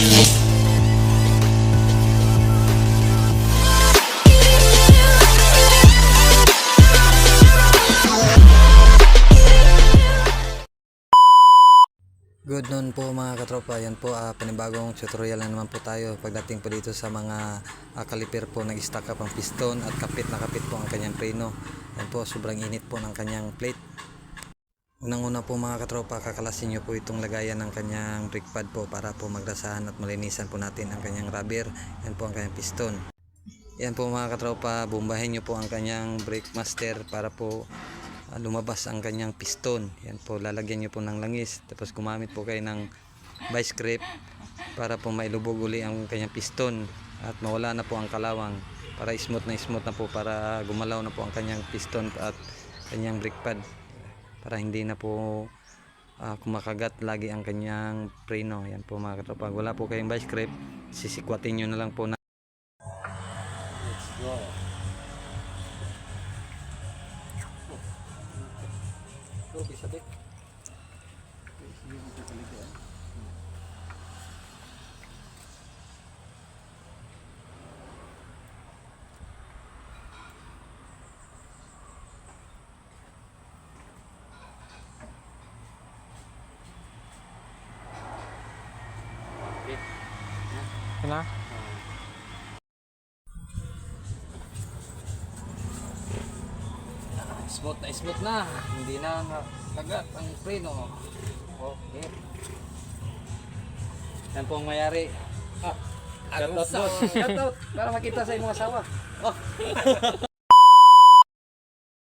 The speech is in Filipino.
Good noon po mga katropa. Yan po ah, panibagong tutorial na naman po tayo pagdating po dito sa mga ah, kaliper po nag-stack up ang piston at kapit na kapit po ang kanyang preno. Yan po sobrang init po ng kanyang plate. Unang-una po mga katropa, kakalasin nyo po itong lagayan ng kanyang brake pad po para po magrasahan at malinisan po natin ang kanyang rubber. Yan po ang kanyang piston. Yan po mga katropa, bumbahin nyo po ang kanyang brake master para po ah, lumabas ang kanyang piston. Yan po, lalagyan nyo po ng langis. Tapos gumamit po kayo ng vice grip para po mailubog uli ang kanyang piston at mawala na po ang kalawang para smooth na smooth na po para gumalaw na po ang kanyang piston at kanyang brake pad para hindi na po ah, kumakagat lagi ang kanyang preno. Yan po mga katropa. Wala po kayong vice grip, sisikwatin nyo na lang po na Na? Smooth na smooth na. Hindi na kagat ang preno. Okay. Yan po ang mayari. Ah, Shoutout boss. Shoutout para makita sa inyong asawa. Oh.